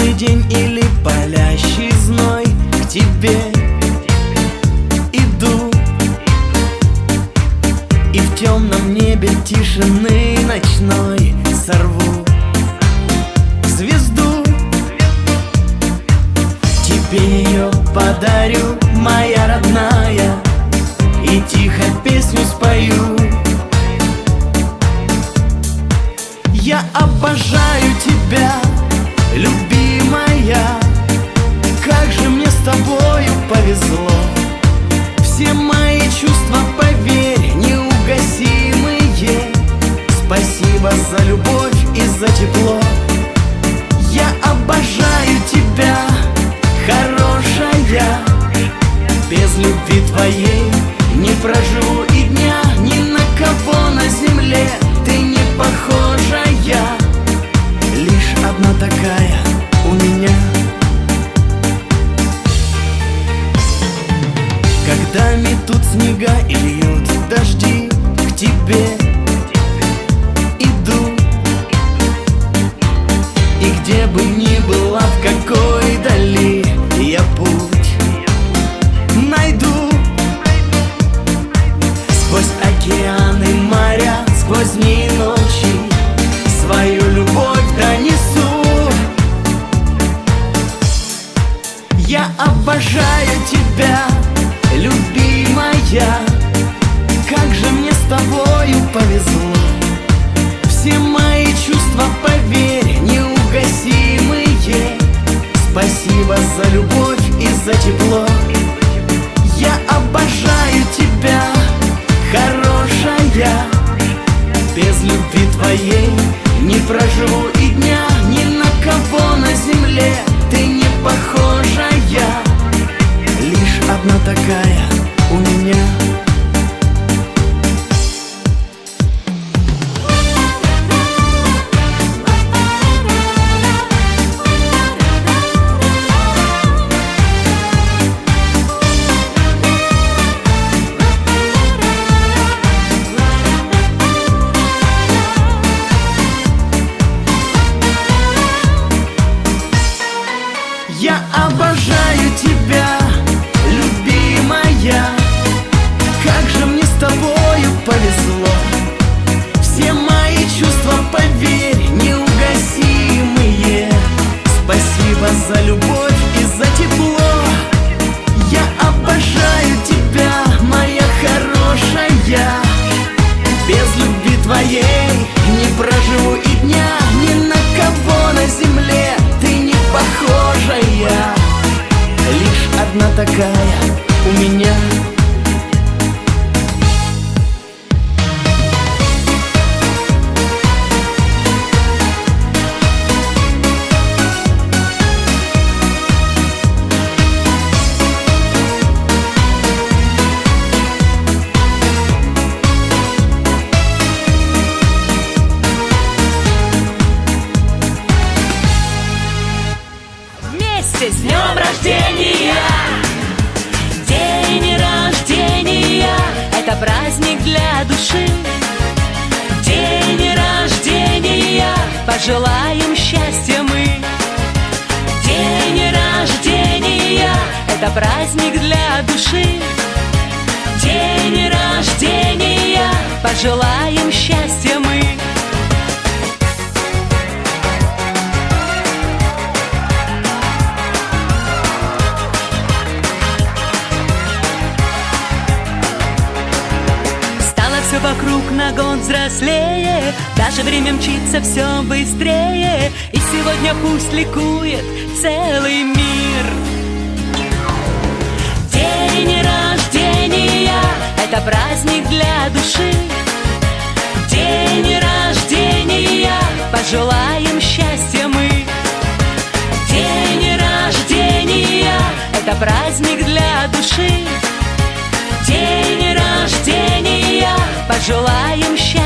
или палящий зной. К тебе иду. И в темном небе тишины ночной Сорву звезду. Тебе ее подарю, моя твоей не проживу и дня Ни на кого на земле. Ты не похожая. Лишь одна такая у меня. Когда метут снега и льют дожди К тебе иду. И где бы ни была, в какой Сквозь океаны, моря, сквозь дни ночи Свою любовь донесу. Я обожаю тебя, любимая. Как же мне с тобою повезло. Все мои чувства, поверь, неугасимые. Спасибо за любовь и за тепло. Я обожаю тебя, одна такая у меня твоей. Не проживу и дня Ни на кого на земле. Ты не похожая. Лишь одна такая Вместе с днем рождения! День рождения – это праздник для души. День рождения – пожелаем счастья мы. День рождения – это праздник для души. День рождения – пожелаем счастья мы. На год взрослее. Даже время мчится все быстрее. И сегодня пусть ликует целый мир. День рождения – это праздник для души. День рождения – пожелаем счастья мы. День рождения – это праздник для души Пожелаем счастья